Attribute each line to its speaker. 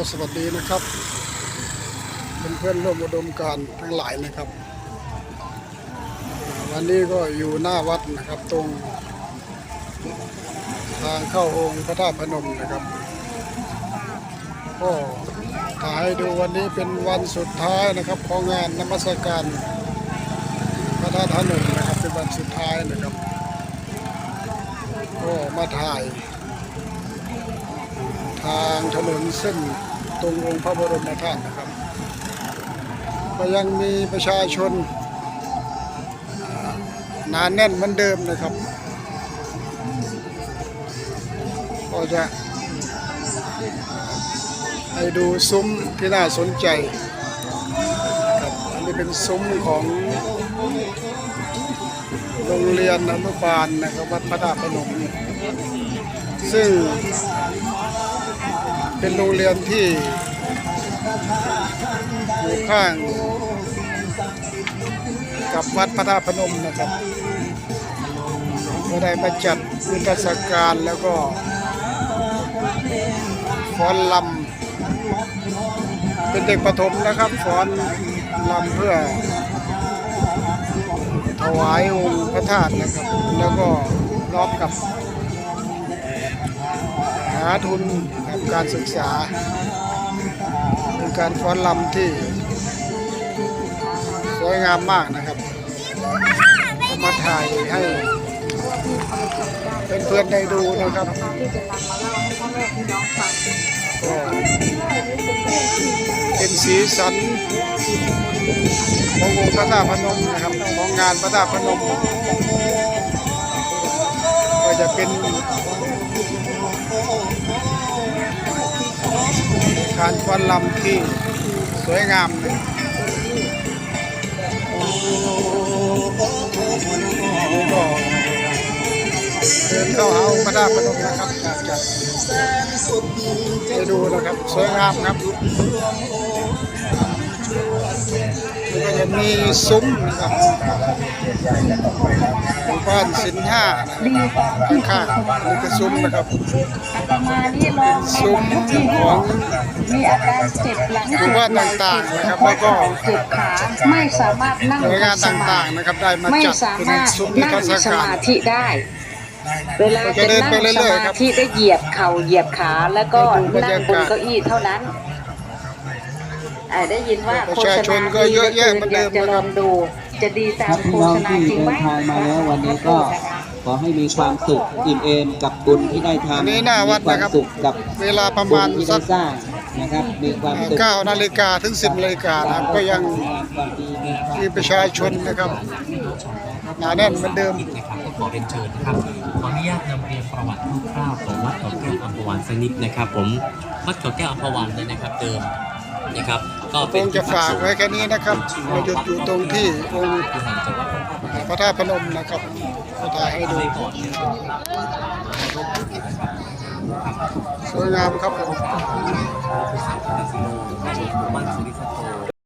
Speaker 1: อสวัสดีนะครับเป็นเพื่อนร่วมอุดมการทั้งหลายนะครับ วันนี้ก็อยู่หน้าวัดนะครับตรง ทางเข้าองค์พระธาตุพนมนะครับ ก็ถ่ายดูวันนี้เป็นวันสุดท้ายนะครับของงานนมัสการพระธาตุพนมนะครับเป็นวันสุดท้ายนะครับ ก็มาถ่ายางถนนเส้นตรงองค์พระบรมธาตุนะครับก็ยังมีประชาชนอ่าหนาแน่นเหมือนเดิมนะครับ ก็จะให้ดูซุ้มที่น่าสนใจครับอันนี้เป็นซุ้มของโรงเรียนอนุบาลนะครับวัดพระธาตุพนมซึ่ง เป็นโรงเรียนที่อยู่ข้างกับวัดพระธาตุพนมนะครับก็ได้มาจัดนิทรรศการแล้วก็ฟ้อนลำเป็นเด็กประถมนะครับฟ้อนลำเพื่อ ถวายองค์พระธาตุนะครับ แล้วก็ร้องกับหาทุน กับการศึกษาเป็นการฟ้อนลำที่ สวยงามมากนะครับมาถ่ายให้เพื่อนๆได้ดูนะครับ
Speaker 2: เล่าให้พ่อแม่พี่น้องฟัง
Speaker 1: ก็เป็นสีสันขององค์พระธาตุพนมนะครับของงานพระธาตุพนม ก็จะเป็น การฟ้อนลำที่สวยงามเลยเดินเข้าหาองค์พระธาตุพนมนะครับอยากจะดูนะครับ สวยงามครับ นี่ก็จะมีซุ้มนะครับหมู่บ้านสินห้านะครับข้างๆนี่คือซุ้มนะครับ
Speaker 2: มานี่ลองใน
Speaker 1: ซุ้ม
Speaker 2: วันที่
Speaker 1: ของ
Speaker 2: มีอาการเจ็บหลัง
Speaker 1: หมู่บ้านต่างๆนะครับ แล้วก็
Speaker 2: เจ็บขาไม่สามารถนั่ง
Speaker 1: หน่วยงาน
Speaker 2: ส
Speaker 1: ต
Speaker 2: มา่า
Speaker 1: งๆนะครับได้มา
Speaker 2: ไม่
Speaker 1: จัด
Speaker 2: สา
Speaker 1: เป็น
Speaker 2: มารถ
Speaker 1: ซุ้มนิ
Speaker 2: นั่
Speaker 1: ทรงรศ
Speaker 2: ส
Speaker 1: การ
Speaker 2: มาธิได้ เวลา
Speaker 1: จะนั่
Speaker 2: งสมาธิได้เหยียบเข่าเหยียบขาแล้วก็นั่
Speaker 1: ง
Speaker 2: บนเก้าอี้เท่านั้น อ่าได้ยินว่า
Speaker 1: ประ
Speaker 2: โฆ
Speaker 1: ชา
Speaker 2: ษ
Speaker 1: ชน
Speaker 2: ณา
Speaker 1: ก็
Speaker 2: ดี
Speaker 1: เยอะแยะเหมือนเดิ
Speaker 2: อยามกจะ
Speaker 1: นะค
Speaker 2: ล
Speaker 1: รั
Speaker 2: อบงดู จะดีตา
Speaker 3: ครั
Speaker 2: ม
Speaker 3: บ
Speaker 2: โฆ
Speaker 3: พี่น้อง
Speaker 2: ษณา
Speaker 3: ที่
Speaker 2: จริง
Speaker 3: เดิ
Speaker 2: ไหม
Speaker 3: นทางมาแล้ววันนี้ก็ขอให้มีความสุขอิ่มเอมกับบุญที่ได้ทำ
Speaker 1: อันนี้หน้าวัด
Speaker 3: มีควา
Speaker 1: นะ
Speaker 3: ม
Speaker 1: ครับ
Speaker 3: สุขกับ
Speaker 1: เวลาประ
Speaker 3: บุ
Speaker 1: มาณ
Speaker 3: ญที่
Speaker 1: สั
Speaker 3: ได้
Speaker 1: ก
Speaker 3: สร้างนะครับมีความสุข
Speaker 1: 9นาฬิกาถึง10นาฬิกานะครับก็ยัง
Speaker 3: ความดีมีความ
Speaker 1: มีประชาชนนะครับหนาแน่นเหมือนเดิม
Speaker 4: นะครับก็ขอเรียนเชิญนะครับขออนุญาตนำเรียนประวัติคร่าวๆของวัดเขาแก้วอัมพวันสักนิดนะครับ ผมวัดเขาแก้วอัมพวันเนี่ยนะครับเดิมนะครับ ก็
Speaker 1: คงจะฝากไว้แค่นี้นะครับเราหยุดอยู่ตรงที่องค์
Speaker 4: พระธาตุ
Speaker 1: พนมนะครับก็ถ่ายให้ดู
Speaker 4: ไว้ก่อนนะครับ
Speaker 1: สวยงามครับผม